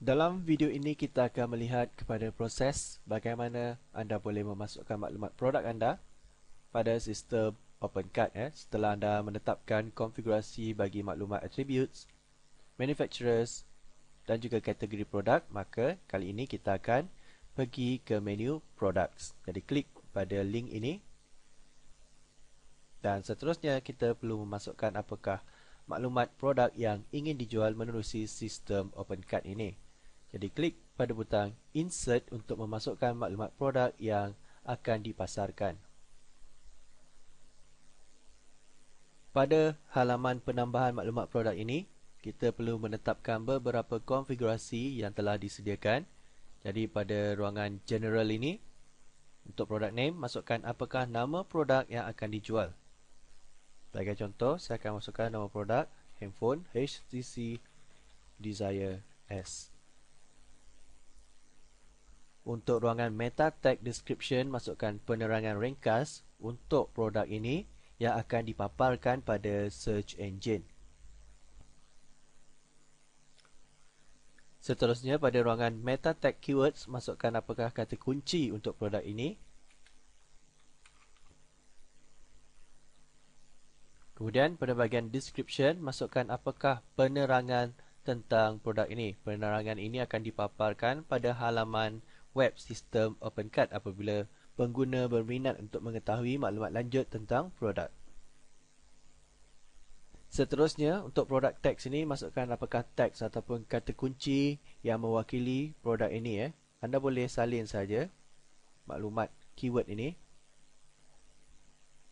Dalam video ini kita akan melihat kepada proses bagaimana anda boleh memasukkan maklumat produk anda pada sistem OpenCart eh, setelah anda menetapkan konfigurasi bagi maklumat attributes, manufacturers dan juga kategori produk maka kali ini kita akan pergi ke menu products. Jadi klik pada link ini dan seterusnya kita perlu memasukkan apakah maklumat produk yang ingin dijual menerusi sistem OpenCart ini. Jadi klik pada butang Insert untuk memasukkan maklumat produk yang akan dipasarkan. Pada halaman penambahan maklumat produk ini, kita perlu menetapkan beberapa konfigurasi yang telah disediakan. Jadi pada ruangan General ini, untuk produk name, masukkan apakah nama produk yang akan dijual. Sebagai contoh, saya akan masukkan nama produk handphone HTC Desire S. Untuk ruangan meta tag description, masukkan penerangan ringkas untuk produk ini yang akan dipaparkan pada search engine. Seterusnya, pada ruangan meta tag keywords, masukkan apakah kata kunci untuk produk ini. Kemudian pada bahagian description masukkan apakah penerangan tentang produk ini. Penerangan ini akan dipaparkan pada halaman web sistem OpenCart apabila pengguna berminat untuk mengetahui maklumat lanjut tentang produk. Seterusnya, untuk produk teks ini masukkan apakah teks ataupun kata kunci yang mewakili produk ini. Eh. Anda boleh salin saja maklumat keyword ini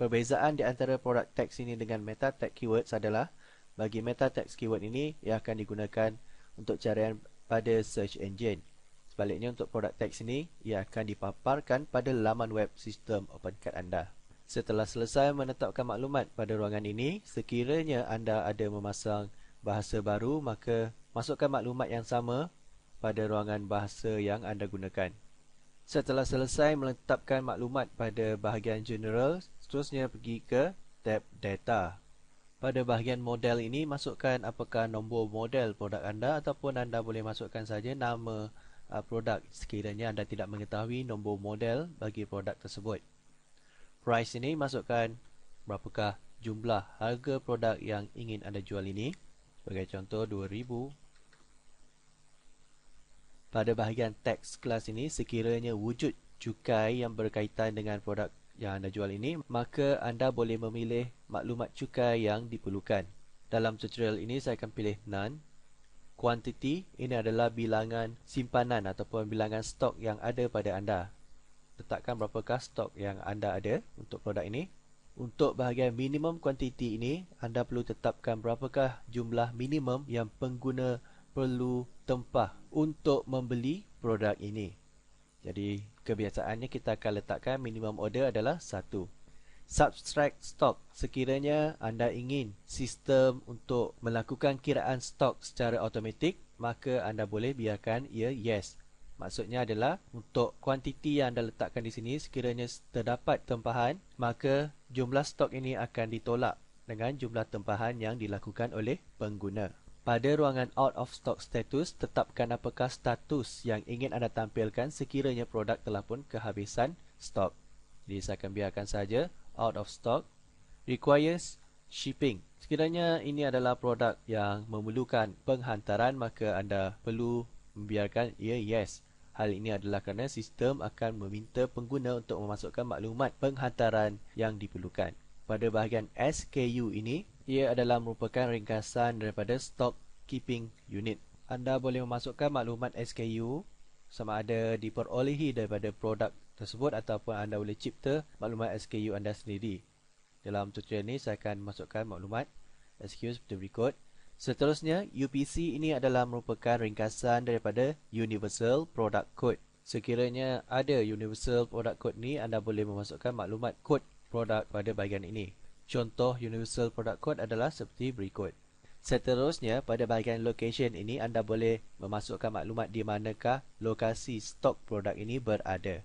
Perbezaan di antara produk teks ini dengan meta tag keywords adalah bagi meta text keyword ini ia akan digunakan untuk carian pada search engine. Sebaliknya untuk produk teks ini ia akan dipaparkan pada laman web sistem OpenCart anda. Setelah selesai menetapkan maklumat pada ruangan ini, sekiranya anda ada memasang bahasa baru maka masukkan maklumat yang sama pada ruangan bahasa yang anda gunakan. Setelah selesai menetapkan maklumat pada bahagian general, seterusnya pergi ke tab data. Pada bahagian model ini, masukkan apakah nombor model produk anda ataupun anda boleh masukkan saja nama uh, produk sekiranya anda tidak mengetahui nombor model bagi produk tersebut. Price ini masukkan berapakah jumlah harga produk yang ingin anda jual ini. Sebagai contoh, 2000 pada bahagian teks kelas ini, sekiranya wujud cukai yang berkaitan dengan produk yang anda jual ini, maka anda boleh memilih maklumat cukai yang diperlukan. Dalam tutorial ini, saya akan pilih None. Quantity, ini adalah bilangan simpanan ataupun bilangan stok yang ada pada anda. Letakkan berapakah stok yang anda ada untuk produk ini. Untuk bahagian minimum quantity ini, anda perlu tetapkan berapakah jumlah minimum yang pengguna perlu tempah untuk membeli produk ini. Jadi kebiasaannya kita akan letakkan minimum order adalah satu. Subtract stock sekiranya anda ingin sistem untuk melakukan kiraan stok secara automatik maka anda boleh biarkan ia yes. Maksudnya adalah untuk kuantiti yang anda letakkan di sini sekiranya terdapat tempahan maka jumlah stok ini akan ditolak dengan jumlah tempahan yang dilakukan oleh pengguna. Pada ruangan out of stock status, tetapkan apakah status yang ingin anda tampilkan sekiranya produk telah pun kehabisan stok. Jadi saya akan biarkan saja out of stock. Requires shipping. Sekiranya ini adalah produk yang memerlukan penghantaran, maka anda perlu membiarkan ia yes. Hal ini adalah kerana sistem akan meminta pengguna untuk memasukkan maklumat penghantaran yang diperlukan. Pada bahagian SKU ini, ia adalah merupakan ringkasan daripada Stock Keeping Unit. Anda boleh memasukkan maklumat SKU sama ada diperolehi daripada produk tersebut ataupun anda boleh cipta maklumat SKU anda sendiri. Dalam tutorial ini saya akan masukkan maklumat SKU seperti berikut. Seterusnya, UPC ini adalah merupakan ringkasan daripada Universal Product Code. Sekiranya ada Universal Product Code ni, anda boleh memasukkan maklumat kod produk pada bahagian ini. Contoh Universal Product Code adalah seperti berikut. Seterusnya, pada bahagian location ini anda boleh memasukkan maklumat di manakah lokasi stok produk ini berada.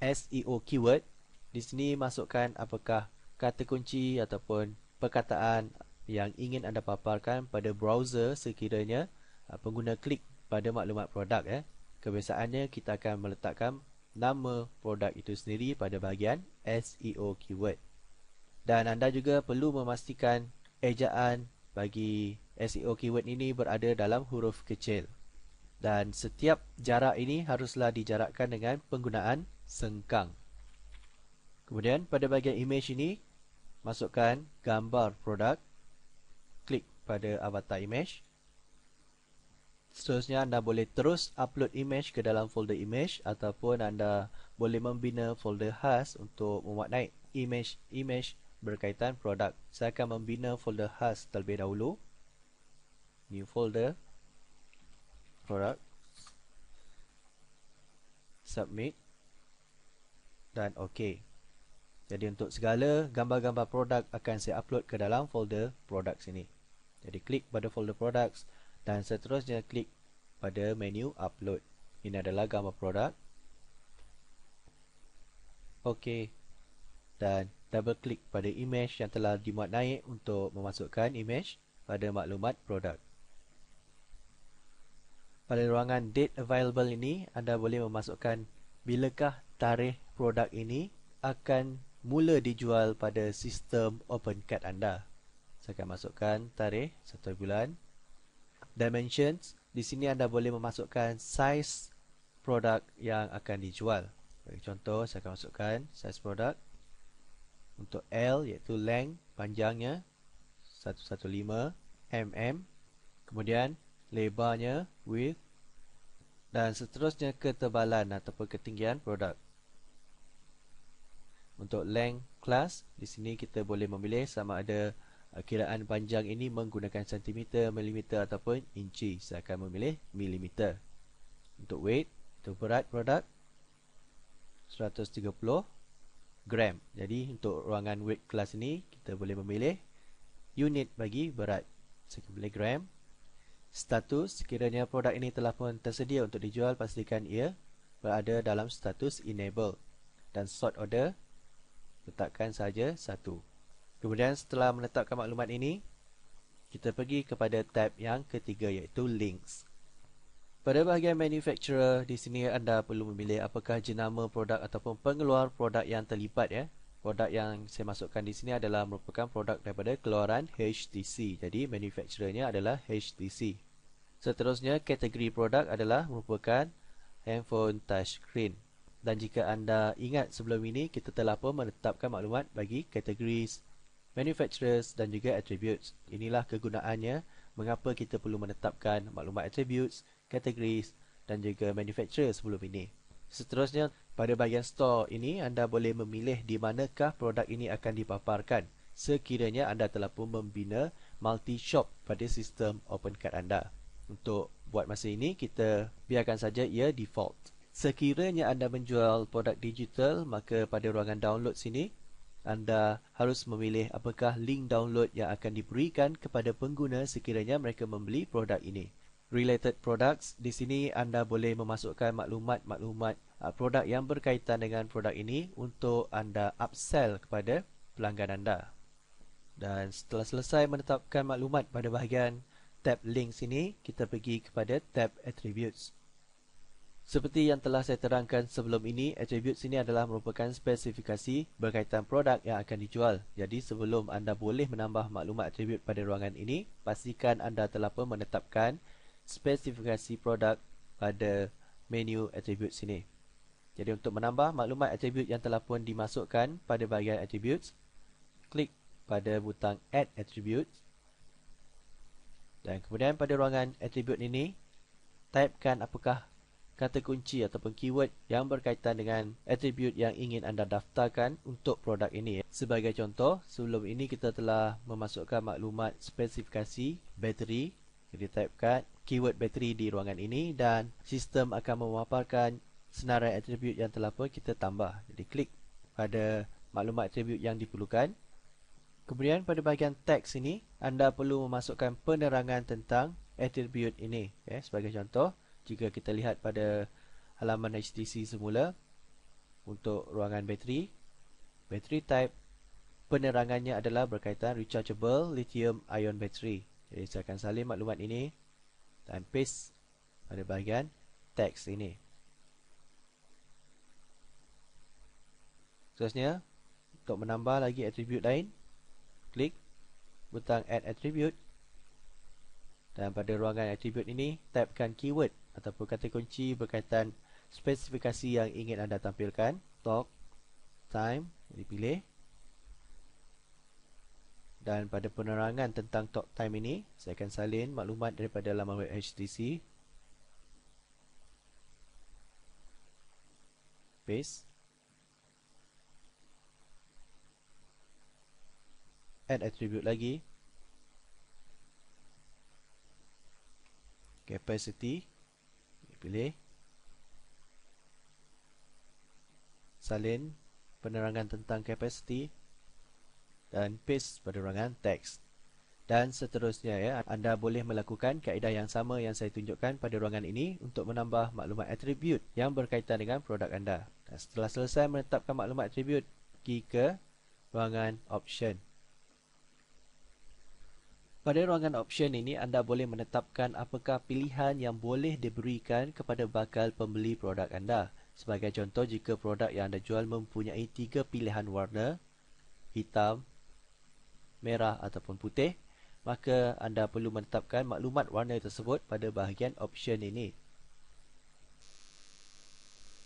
SEO keyword, di sini masukkan apakah kata kunci ataupun perkataan yang ingin anda paparkan pada browser sekiranya uh, pengguna klik pada maklumat produk ya. Kebiasaannya kita akan meletakkan nama produk itu sendiri pada bahagian SEO keyword. Dan anda juga perlu memastikan ejaan bagi SEO keyword ini berada dalam huruf kecil. Dan setiap jarak ini haruslah dijarakkan dengan penggunaan sengkang. Kemudian pada bahagian image ini masukkan gambar produk. Klik pada avatar image. Seterusnya anda boleh terus upload image ke dalam folder image ataupun anda boleh membina folder khas untuk memuat naik image-image berkaitan produk. Saya akan membina folder khas terlebih dahulu. New folder. Produk. Submit. Dan OK. Jadi untuk segala gambar-gambar produk akan saya upload ke dalam folder products ini. Jadi klik pada folder products dan seterusnya klik pada menu upload ini adalah gambar produk ok dan double klik pada image yang telah dimuat naik untuk memasukkan image pada maklumat produk pada ruangan date available ini anda boleh memasukkan bilakah tarikh produk ini akan mula dijual pada sistem OpenCart anda. Saya akan masukkan tarikh 1 bulan. Dimensions di sini anda boleh memasukkan size produk yang akan dijual. Contoh saya akan masukkan size produk. Untuk L iaitu length panjangnya 115 mm. Kemudian lebarnya width. Dan seterusnya ketebalan ataupun ketinggian produk untuk length class di sini kita boleh memilih sama ada Uh, kiraan panjang ini menggunakan sentimeter, milimeter ataupun inci. Saya akan memilih milimeter. Untuk weight, untuk berat produk 130 gram. Jadi untuk ruangan weight kelas ini kita boleh memilih unit bagi berat. Saya akan pilih gram. Status, sekiranya produk ini telah pun tersedia untuk dijual, pastikan ia berada dalam status enable. Dan sort order, letakkan saja satu. Kemudian setelah menetapkan maklumat ini, kita pergi kepada tab yang ketiga iaitu links. Pada bahagian manufacturer, di sini anda perlu memilih apakah jenama produk ataupun pengeluar produk yang terlibat ya. Produk yang saya masukkan di sini adalah merupakan produk daripada keluaran HTC. Jadi manufacturernya adalah HTC. Seterusnya kategori produk adalah merupakan handphone touchscreen. Dan jika anda ingat sebelum ini kita telah pun menetapkan maklumat bagi kategori manufacturers dan juga attributes. Inilah kegunaannya mengapa kita perlu menetapkan maklumat attributes, categories dan juga manufacturer sebelum ini. Seterusnya, pada bahagian store ini anda boleh memilih di manakah produk ini akan dipaparkan sekiranya anda telah pun membina multi-shop pada sistem OpenCart anda. Untuk buat masa ini, kita biarkan saja ia default. Sekiranya anda menjual produk digital, maka pada ruangan download sini, anda harus memilih apakah link download yang akan diberikan kepada pengguna sekiranya mereka membeli produk ini. Related products, di sini anda boleh memasukkan maklumat-maklumat uh, produk yang berkaitan dengan produk ini untuk anda upsell kepada pelanggan anda. Dan setelah selesai menetapkan maklumat pada bahagian tab links ini, kita pergi kepada tab attributes. Seperti yang telah saya terangkan sebelum ini, attributes ini adalah merupakan spesifikasi berkaitan produk yang akan dijual. Jadi sebelum anda boleh menambah maklumat attribute pada ruangan ini, pastikan anda telah pun menetapkan spesifikasi produk pada menu attributes ini. Jadi untuk menambah maklumat attribute yang telah pun dimasukkan pada bahagian attributes, klik pada butang add attributes. Dan kemudian pada ruangan attribute ini, typekan apakah kata kunci ataupun keyword yang berkaitan dengan attribute yang ingin anda daftarkan untuk produk ini. Sebagai contoh, sebelum ini kita telah memasukkan maklumat spesifikasi bateri. Jadi typekan keyword bateri di ruangan ini dan sistem akan memaparkan senarai attribute yang telah pun kita tambah. Jadi klik pada maklumat attribute yang diperlukan. Kemudian pada bahagian teks ini, anda perlu memasukkan penerangan tentang attribute ini. Okay, sebagai contoh, jika kita lihat pada halaman HTC semula untuk ruangan bateri. Bateri type penerangannya adalah berkaitan rechargeable lithium ion battery. Jadi saya akan salin maklumat ini dan paste pada bahagian teks ini. Seterusnya, untuk menambah lagi atribut lain, klik butang add attribute. Dan pada ruangan atribut ini, typekan keyword ataupun kata kunci berkaitan spesifikasi yang ingin anda tampilkan. Talk, time, dipilih. Dan pada penerangan tentang talk time ini, saya akan salin maklumat daripada laman web HTC. Paste. Add attribute lagi. capacity pilih salin penerangan tentang capacity dan paste pada ruangan teks. Dan seterusnya ya anda boleh melakukan kaedah yang sama yang saya tunjukkan pada ruangan ini untuk menambah maklumat attribute yang berkaitan dengan produk anda. Dan setelah selesai menetapkan maklumat attribute pergi ke ruangan option pada ruangan option ini anda boleh menetapkan apakah pilihan yang boleh diberikan kepada bakal pembeli produk anda. Sebagai contoh jika produk yang anda jual mempunyai tiga pilihan warna, hitam, merah ataupun putih, maka anda perlu menetapkan maklumat warna tersebut pada bahagian option ini.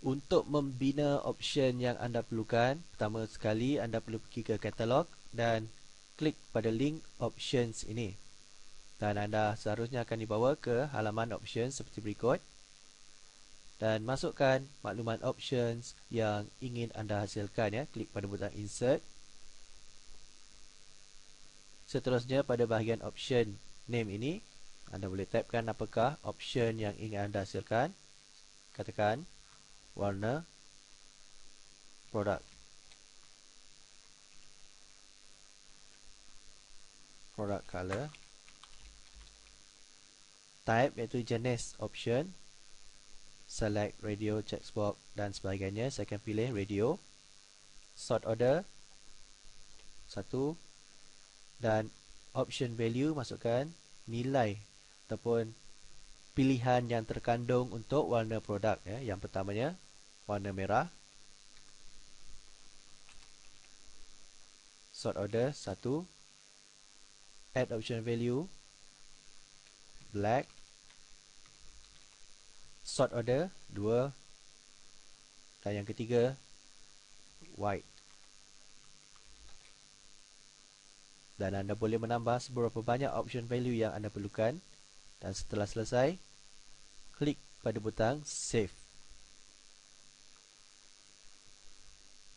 Untuk membina option yang anda perlukan, pertama sekali anda perlu pergi ke katalog dan klik pada link options ini. Dan anda seharusnya akan dibawa ke halaman options seperti berikut. Dan masukkan maklumat options yang ingin anda hasilkan ya. Klik pada butang insert. Seterusnya pada bahagian option name ini anda boleh typekan apakah option yang ingin anda hasilkan. Katakan warna produk product color type iaitu jenis option. Select radio checkbox dan sebagainya. Saya akan pilih radio. Sort order. Satu. Dan option value masukkan nilai ataupun pilihan yang terkandung untuk warna produk ya. Yang pertamanya warna merah. Sort order satu add option value black sort order 2 dan yang ketiga white. Dan anda boleh menambah seberapa banyak option value yang anda perlukan. Dan setelah selesai klik pada butang save.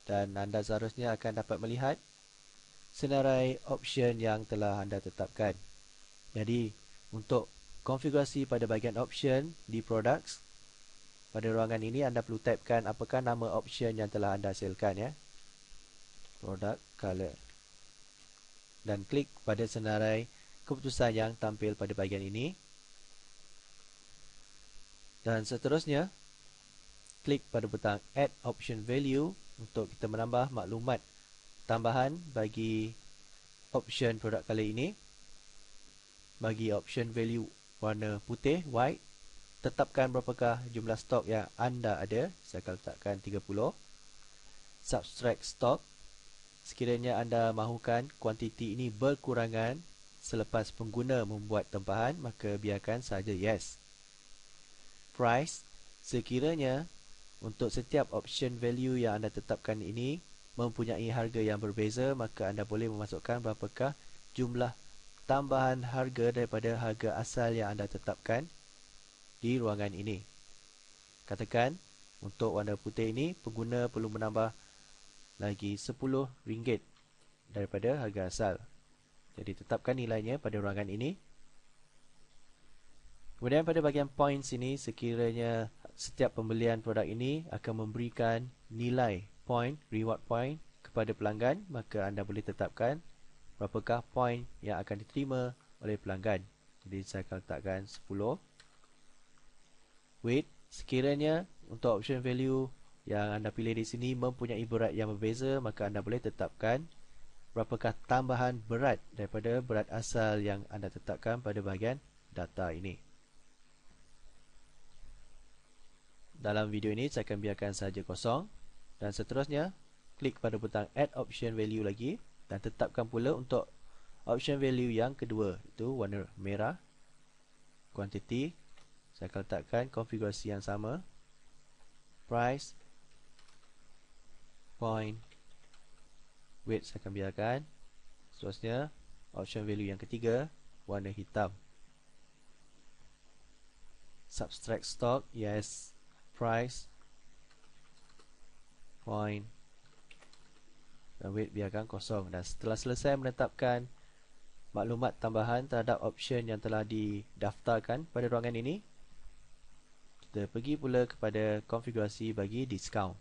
Dan anda seharusnya akan dapat melihat senarai option yang telah anda tetapkan. Jadi, untuk konfigurasi pada bahagian option di products, pada ruangan ini anda perlu typekan apakah nama option yang telah anda hasilkan ya. Product color. Dan klik pada senarai keputusan yang tampil pada bahagian ini. Dan seterusnya, klik pada butang add option value untuk kita menambah maklumat tambahan bagi option produk kali ini. Bagi option value warna putih white tetapkan berapakah jumlah stok yang anda ada. Saya akan letakkan 30 subtract stock. Sekiranya anda mahukan kuantiti ini berkurangan selepas pengguna membuat tempahan maka biarkan saja yes. Price. Sekiranya untuk setiap option value yang anda tetapkan ini mempunyai harga yang berbeza maka anda boleh memasukkan berapakah jumlah tambahan harga daripada harga asal yang anda tetapkan di ruangan ini. Katakan untuk warna putih ini pengguna perlu menambah lagi RM10 daripada harga asal. Jadi tetapkan nilainya pada ruangan ini. Kemudian pada bahagian points ini sekiranya setiap pembelian produk ini akan memberikan nilai point, reward point kepada pelanggan, maka anda boleh tetapkan berapakah point yang akan diterima oleh pelanggan. Jadi saya akan letakkan 10. Wait, sekiranya untuk option value yang anda pilih di sini mempunyai berat yang berbeza, maka anda boleh tetapkan berapakah tambahan berat daripada berat asal yang anda tetapkan pada bahagian data ini. dalam video ini saya akan biarkan saja kosong dan seterusnya klik pada butang add option value lagi dan tetapkan pula untuk option value yang kedua itu warna merah quantity. Saya akan letakkan konfigurasi yang sama. Price point weight saya akan biarkan. Seterusnya option value yang ketiga warna hitam. Subtract stock yes. Price point. Dan weight biarkan kosong. Dan setelah selesai menetapkan maklumat tambahan terhadap option yang telah didaftarkan pada ruangan ini kita pergi pula kepada konfigurasi bagi discount